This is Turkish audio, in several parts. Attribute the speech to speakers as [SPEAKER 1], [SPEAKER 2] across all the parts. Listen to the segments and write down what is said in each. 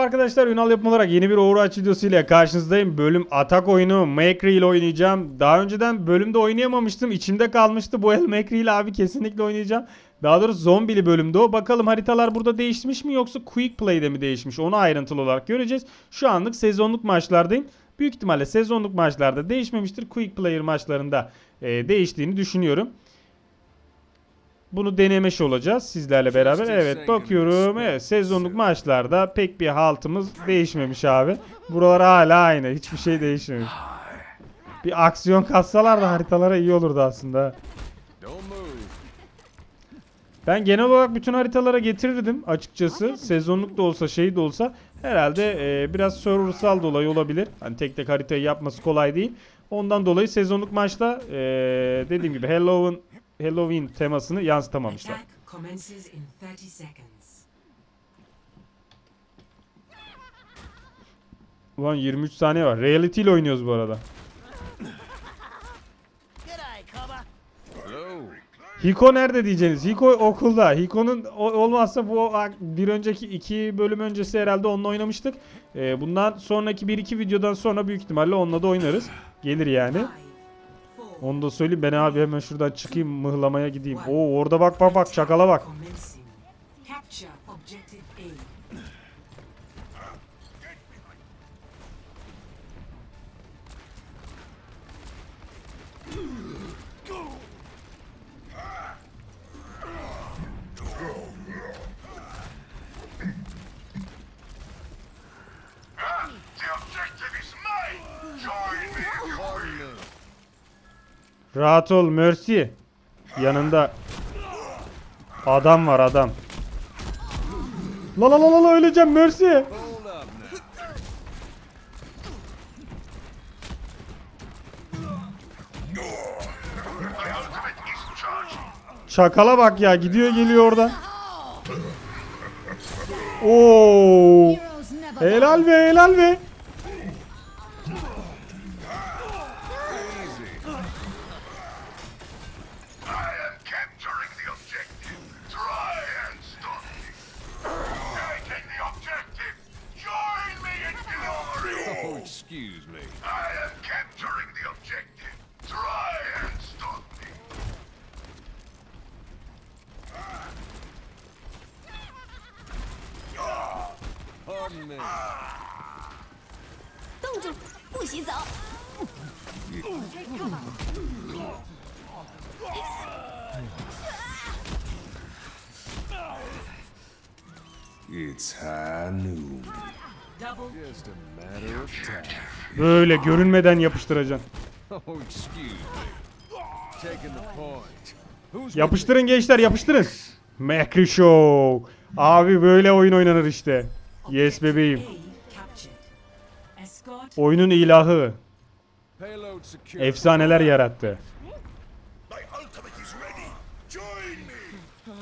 [SPEAKER 1] arkadaşlar Ünal yapım olarak yeni bir Overwatch videosu ile karşınızdayım. Bölüm atak oyunu Macri ile oynayacağım. Daha önceden bölümde oynayamamıştım. İçimde kalmıştı. Bu el Macri ile abi kesinlikle oynayacağım. Daha doğrusu zombili bölümde o. Bakalım haritalar burada değişmiş mi yoksa Quick Play'de mi değişmiş? Onu ayrıntılı olarak göreceğiz. Şu anlık sezonluk maçlardayım. Büyük ihtimalle sezonluk maçlarda değişmemiştir. Quick Player maçlarında e, değiştiğini düşünüyorum. Bunu denemiş olacağız sizlerle beraber. Evet bakıyorum. Evet sezonluk maçlarda pek bir haltımız değişmemiş abi. Buralar hala aynı. Hiçbir şey değişmemiş. Bir aksiyon katsalar da haritalara iyi olurdu aslında. Ben genel olarak bütün haritalara getirirdim açıkçası. Sezonluk da olsa şey de olsa herhalde e, biraz serversal dolayı olabilir. Hani tek tek haritayı yapması kolay değil. Ondan dolayı sezonluk maçta e, dediğim gibi Halloween Halloween temasını yansıtamamışlar.
[SPEAKER 2] Attack commences in 30 seconds.
[SPEAKER 1] Ulan 23 saniye var. Reality ile oynuyoruz bu arada. Hiko nerede diyeceğiniz? Hiko okulda. Hiko'nun olmazsa bu bir önceki iki bölüm öncesi herhalde onunla oynamıştık. Ee, bundan sonraki bir iki videodan sonra büyük ihtimalle onunla da oynarız. Gelir yani. Onu da söyleyeyim. Ben abi hemen şuradan çıkayım mıhlamaya gideyim. Oo orada bak bak bak çakala bak. Rahat ol Mercy. Yanında adam var adam. La la la la öleceğim Mercy. Çakala bak ya gidiyor geliyor oradan. Oo. Helal be helal be.
[SPEAKER 3] 冻住，不许走。
[SPEAKER 4] It's high noon.
[SPEAKER 2] Double
[SPEAKER 5] Just a matter of time.
[SPEAKER 1] Böyle görünmeden yapıştıracaksın.
[SPEAKER 5] Oh, excuse me. Taking the point. Who's with
[SPEAKER 1] Yapıştırın gençler yapıştırın. Macri Show. Abi böyle oyun oynanır işte. Yes bebeğim. Oyunun ilahı. Efsaneler yarattı.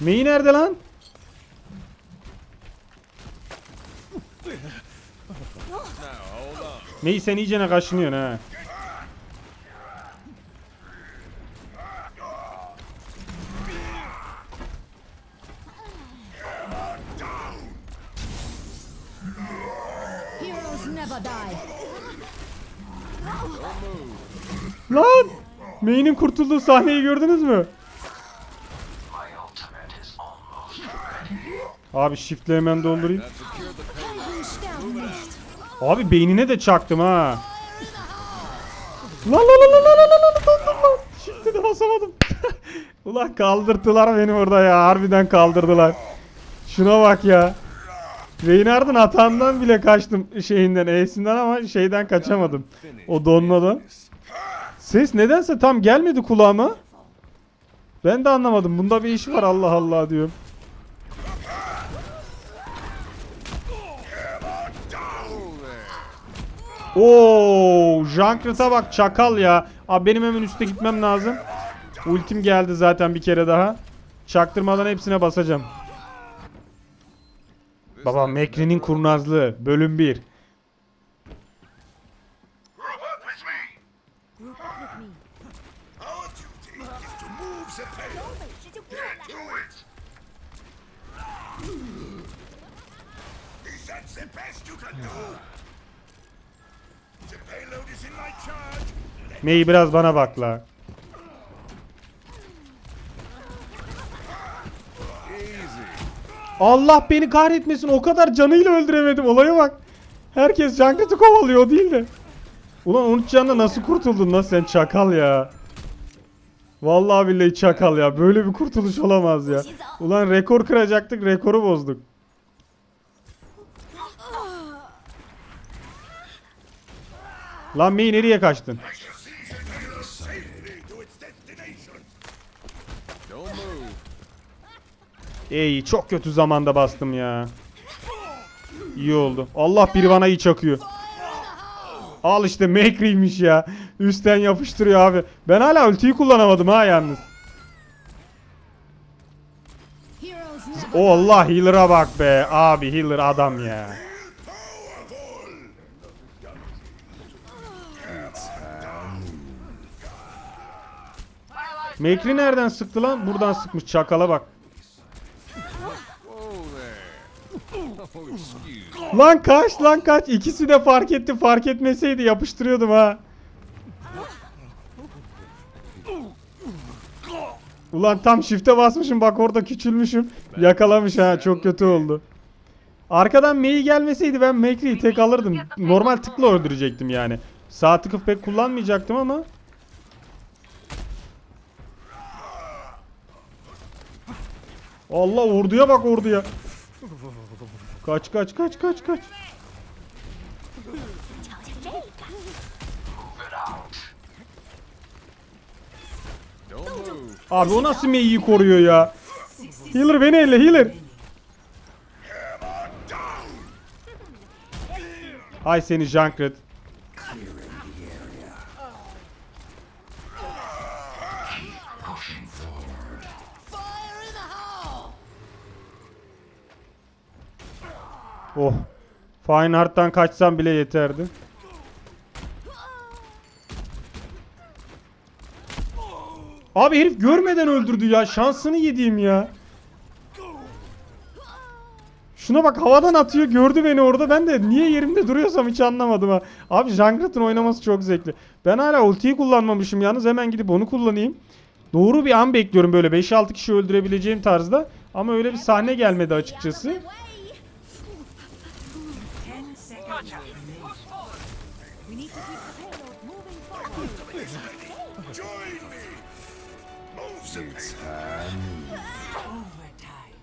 [SPEAKER 1] Mei nerede lan? Mei sen iyicene kaşınıyorsun ha. Lan! Mei'nin kurtulduğu sahneyi gördünüz mü? Abi shift'le hemen doldurayım. Abi beynine de çaktım ha. Lan lan lan lan lan lan lan dondum lan. Shift'e de basamadım. Ulan kaldırdılar beni orada ya. Harbiden kaldırdılar. Şuna bak ya. Reynard'ın hatandan bile kaçtım şeyinden, E'sinden ama şeyden kaçamadım. O donmadan. Ses nedense tam gelmedi kulağıma. Ben de anlamadım. Bunda bir iş var Allah Allah diyorum. Oo, Junkrat'a bak çakal ya. Abi benim hemen üste gitmem lazım. Ultim geldi zaten bir kere daha. Çaktırmadan hepsine basacağım. Baba Mekri'nin kurnazlığı bölüm 1.
[SPEAKER 6] Group up with me.
[SPEAKER 1] Allah beni kahretmesin o kadar canıyla öldüremedim olaya bak. Herkes Junkrat'ı kovalıyor o değil de. Ulan 13 canla nasıl kurtuldun lan sen çakal ya. Vallahi billahi çakal ya. Böyle bir kurtuluş olamaz ya. Ulan rekor kıracaktık rekoru bozduk. Lan Mei nereye kaçtın? Ey çok kötü zamanda bastım ya. İyi oldu. Allah biri bana iyi çakıyor. Al işte Makri'ymiş ya. Üstten yapıştırıyor abi. Ben hala ultiyi kullanamadım ha yalnız. O Allah healer'a bak be. Abi healer adam ya. Makri nereden sıktı lan? Buradan sıkmış çakala bak.
[SPEAKER 5] Whoa there. Oh, excuse.
[SPEAKER 1] Lan kaç lan kaç. İkisi de fark etti. Fark etmeseydi yapıştırıyordum ha. Ulan tam shift'e basmışım bak orada küçülmüşüm. Yakalamış ha çok kötü oldu. Arkadan Mei gelmeseydi ben Makri'yi tek alırdım. Normal tıkla öldürecektim yani. Sağ tıkı pek kullanmayacaktım ama. Allah orduya bak orduya. Kaç kaç kaç kaç kaç. Abi o nasıl Mei'yi koruyor ya? Healer beni elle healer. Ay seni Junkrat. Oh. Fine kaçsam bile yeterdi. Abi herif görmeden öldürdü ya. Şansını yediğim ya. Şuna bak havadan atıyor gördü beni orada ben de niye yerimde duruyorsam hiç anlamadım ha. Abi Junkrat'ın oynaması çok zevkli. Ben hala ultiyi kullanmamışım yalnız hemen gidip onu kullanayım. Doğru bir an bekliyorum böyle 5-6 kişi öldürebileceğim tarzda. Ama öyle bir sahne gelmedi açıkçası.
[SPEAKER 3] We need to keep the payload moving forward.
[SPEAKER 6] Join me. Move the payload.
[SPEAKER 2] Overtime.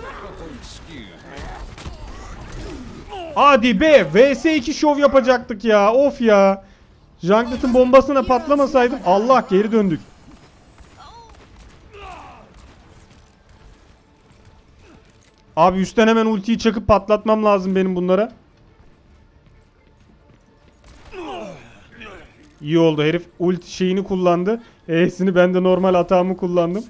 [SPEAKER 5] Oh, excuse me.
[SPEAKER 1] Hadi be vs2 şov yapacaktık ya of ya. Junkrat'ın bombasına patlamasaydım Allah geri döndük. Abi üstten hemen ultiyi çakıp patlatmam lazım benim bunlara. İyi oldu herif ulti şeyini kullandı. E'sini ben de normal atağımı kullandım.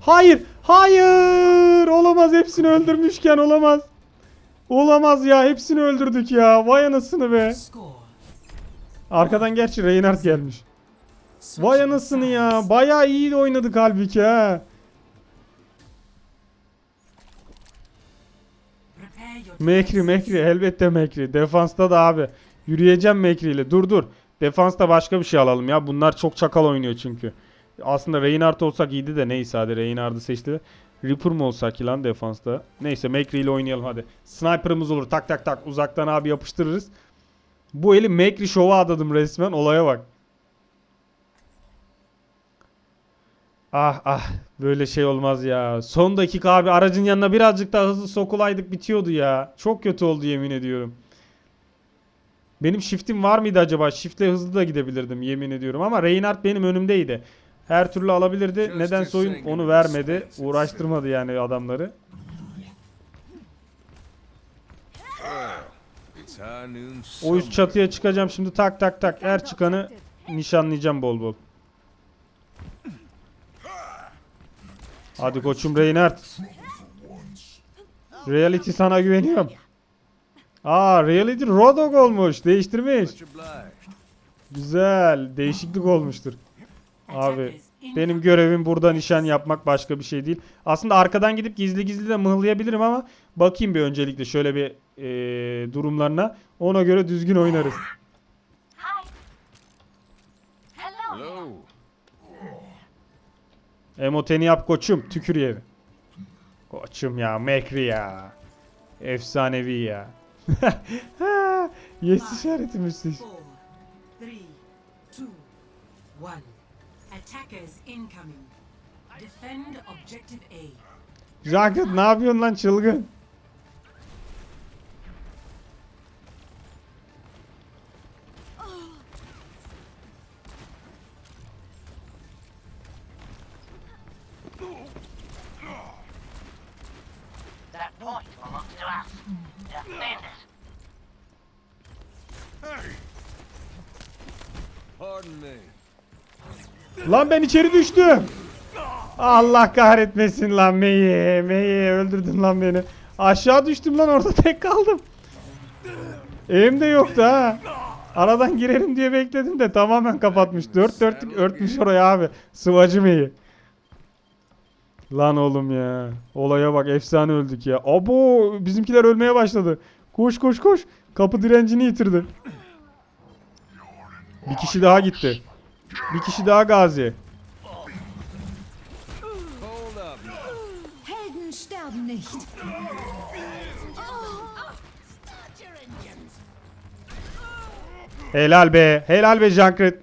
[SPEAKER 1] Hayır, hayır. Olamaz hepsini öldürmüşken olamaz. Olamaz ya hepsini öldürdük ya. Vay anasını be. Arkadan gerçi Reinhardt gelmiş. Vay anasını ya. Bayağı iyi oynadık halbuki ha. Mekri Mekri elbette Mekri. Defansta da abi. Yürüyeceğim Mekri ile. Dur dur. Defansta başka bir şey alalım ya. Bunlar çok çakal oynuyor çünkü. Aslında Reinhardt olsak iyiydi de neyse hadi Reinhardt'ı seçti. Reaper mı olsak lan defansta? Neyse Mekri ile oynayalım hadi. Sniper'ımız olur tak tak tak uzaktan abi yapıştırırız. Bu eli Mekri şova adadım resmen olaya bak. Ah ah böyle şey olmaz ya. Son dakika abi aracın yanına birazcık daha hızlı sokulaydık bitiyordu ya. Çok kötü oldu yemin ediyorum. Benim shift'im var mıydı acaba? Shift'le hızlı da gidebilirdim yemin ediyorum ama Reinhardt benim önümdeydi. Her türlü alabilirdi. Nedense oyun onu vermedi. Uğraştırmadı yani adamları. O üst çatıya çıkacağım şimdi tak tak tak. Her çıkanı nişanlayacağım bol bol. Hadi koçum Reinhardt. Reality sana güveniyorum. Aa Reality Rodog olmuş. Değiştirmiş. Güzel. Değişiklik olmuştur. Abi benim görevim burada nişan yapmak başka bir şey değil. Aslında arkadan gidip gizli gizli de mıhlayabilirim ama bakayım bir öncelikle şöyle bir eee, durumlarına. Ona göre düzgün oynarız. Emoteni yap koçum. Tükür yeri. Koçum ya. Mekri ya. Efsanevi ya. yes işareti müthiş.
[SPEAKER 2] Four, three, two, one. Attackers incoming. Defend objective A.
[SPEAKER 1] Jacket ne yapıyorsun lan çılgın?
[SPEAKER 4] That point belongs to us. Defend it.
[SPEAKER 5] Pardon me.
[SPEAKER 1] Lan ben içeri düştüm. Allah kahretmesin lan Meyi. Meyi öldürdün lan beni. Aşağı düştüm lan orada tek kaldım. Eğim de yoktu ha. Aradan girerim diye bekledim de tamamen kapatmış. Dört dörtlük örtmüş oraya abi. Sıvacı Meyi. Lan oğlum ya. Olaya bak efsane öldük ya. Abo bizimkiler ölmeye başladı. Koş koş koş. Kapı direncini yitirdi. Bir kişi daha gitti. Bir kişi daha gazi.
[SPEAKER 5] Hold up.
[SPEAKER 3] Helden sterben nicht.
[SPEAKER 1] Helal be. Helal be Jankret.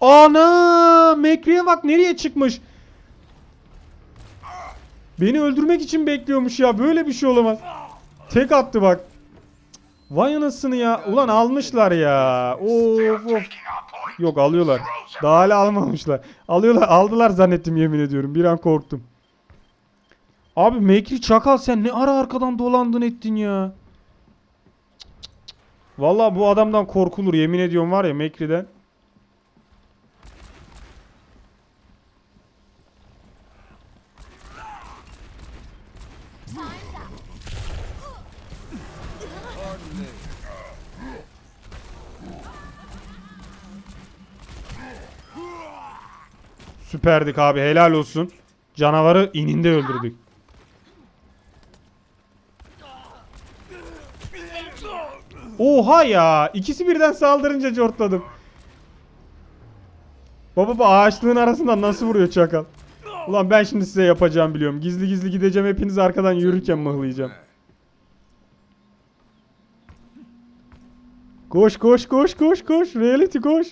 [SPEAKER 1] Ana! Mekri'ye bak nereye çıkmış. Beni öldürmek için bekliyormuş ya. Böyle bir şey olamaz. Tek attı bak. Vay anasını ya. Ulan almışlar ya. Of of. Yok alıyorlar. Daha hala almamışlar. Alıyorlar. Aldılar zannettim yemin ediyorum. Bir an korktum. Abi Mekri çakal sen ne ara arkadan dolandın ettin ya. Vallahi bu adamdan korkulur yemin ediyorum var ya Mekri'den. Süperdik abi helal olsun. Canavarı ininde öldürdük. Oha ya. ikisi birden saldırınca cortladım. Baba bu ağaçlığın arasından nasıl vuruyor çakal? Ulan ben şimdi size yapacağım biliyorum. Gizli gizli gideceğim hepiniz arkadan yürürken mıhlayacağım. Koş koş koş koş koş. Reality koş.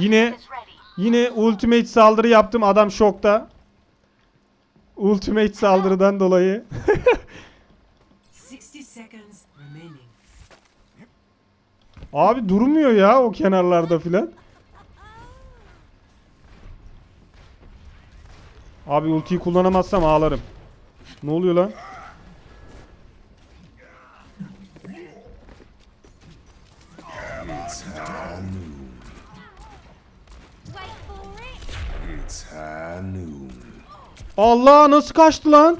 [SPEAKER 1] Yine yine ultimate saldırı yaptım. Adam şokta. Ultimate saldırıdan dolayı.
[SPEAKER 2] 60 seconds remaining.
[SPEAKER 1] Abi durmuyor ya o kenarlarda filan. Abi ultiyi kullanamazsam ağlarım. Ne oluyor lan? Allah nasıl kaçtı lan?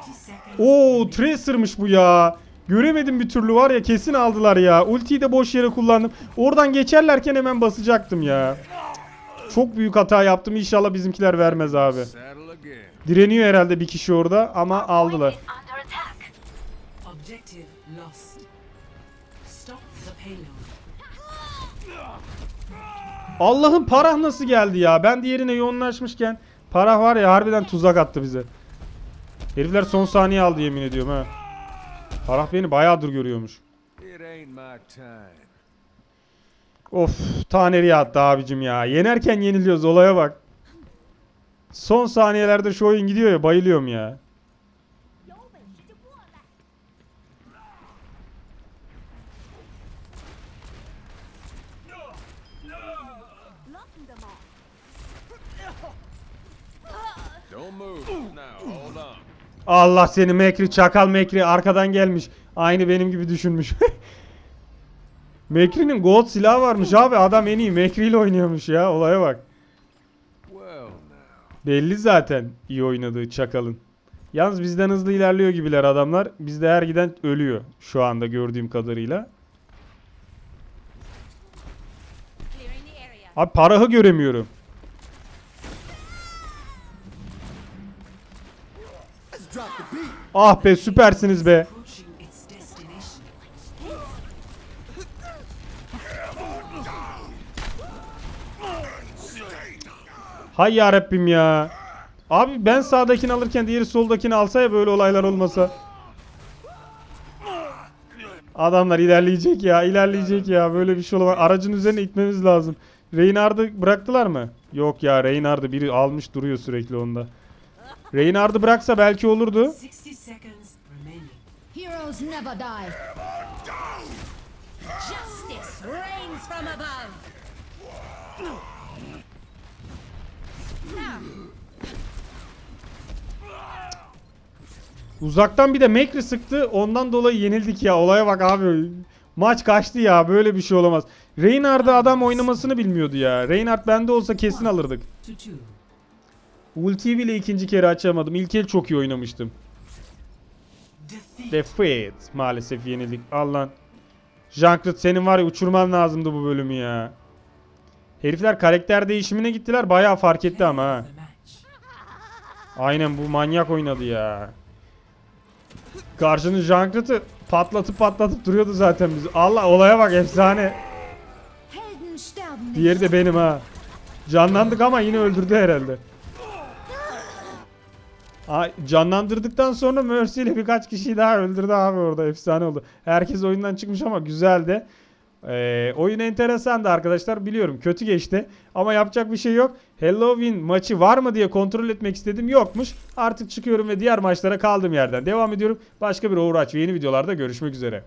[SPEAKER 2] 30 seconds.
[SPEAKER 1] Oo Tracer'mış bu ya. Göremedim bir türlü var ya kesin aldılar ya. Ultiyi de boş yere kullandım. Oradan geçerlerken hemen basacaktım ya. Çok büyük hata yaptım. İnşallah bizimkiler vermez abi. Direniyor herhalde bir kişi orada ama aldılar. Allah'ın parah nasıl geldi ya? Ben diğerine yoğunlaşmışken parah var ya harbiden tuzak attı bize. Herifler son saniye aldı yemin ediyorum ha. Parah beni bayağıdır görüyormuş. Of ta nereye attı abicim ya. Yenerken yeniliyoruz olaya bak. Son saniyelerde şu oyun gidiyor ya bayılıyorum ya. Allah seni Mekri çakal Mekri arkadan gelmiş. Aynı benim gibi düşünmüş. Mekri'nin gold silahı varmış abi. Adam en iyi Mekri ile oynuyormuş ya. Olaya bak. Belli zaten iyi oynadığı çakalın. Yalnız bizden hızlı ilerliyor gibiler adamlar. Bizde her giden ölüyor şu anda gördüğüm kadarıyla. Abi parahı göremiyorum. Ah be süpersiniz be. Hay ya Rabbim ya. Abi ben sağdakini alırken diğeri soldakini alsa ya böyle olaylar olmasa. Adamlar ilerleyecek ya, ilerleyecek ya. Böyle bir şey olamaz. Aracın üzerine itmemiz lazım. Reynard'ı bıraktılar mı? Yok ya Reynard'ı biri almış duruyor sürekli onda. Reynard'ı bıraksa belki olurdu.
[SPEAKER 2] 60 seconds remaining.
[SPEAKER 3] Heroes never die. Justice reigns from above.
[SPEAKER 1] Uzaktan bir de Mekri sıktı. Ondan dolayı yenildik ya. Olaya bak abi. Maç kaçtı ya. Böyle bir şey olamaz. Reynard'ı adam oynamasını bilmiyordu ya. Reynard bende olsa kesin alırdık. Ultiyi bile ikinci kere açamadım. İlk el çok iyi oynamıştım.
[SPEAKER 2] Defeat.
[SPEAKER 1] Maalesef yenildik. Al lan. Junkrat senin var ya uçurman lazımdı bu bölümü ya. Herifler karakter değişimine gittiler. Bayağı fark etti ama ha. Aynen bu manyak oynadı ya. Karşının Junkrat'ı patlatıp patlatıp duruyordu zaten biz. Allah olaya bak efsane. Diğeri de benim ha. Canlandık ama yine öldürdü herhalde. Ay, canlandırdıktan sonra Mercy ile birkaç kişiyi daha öldürdü abi orada. Efsane oldu. Herkes oyundan çıkmış ama güzeldi. Ee, oyun enteresandı arkadaşlar. Biliyorum kötü geçti. Ama yapacak bir şey yok. Halloween maçı var mı diye kontrol etmek istedim. Yokmuş. Artık çıkıyorum ve diğer maçlara kaldığım yerden devam ediyorum. Başka bir Overwatch ve yeni videolarda görüşmek üzere.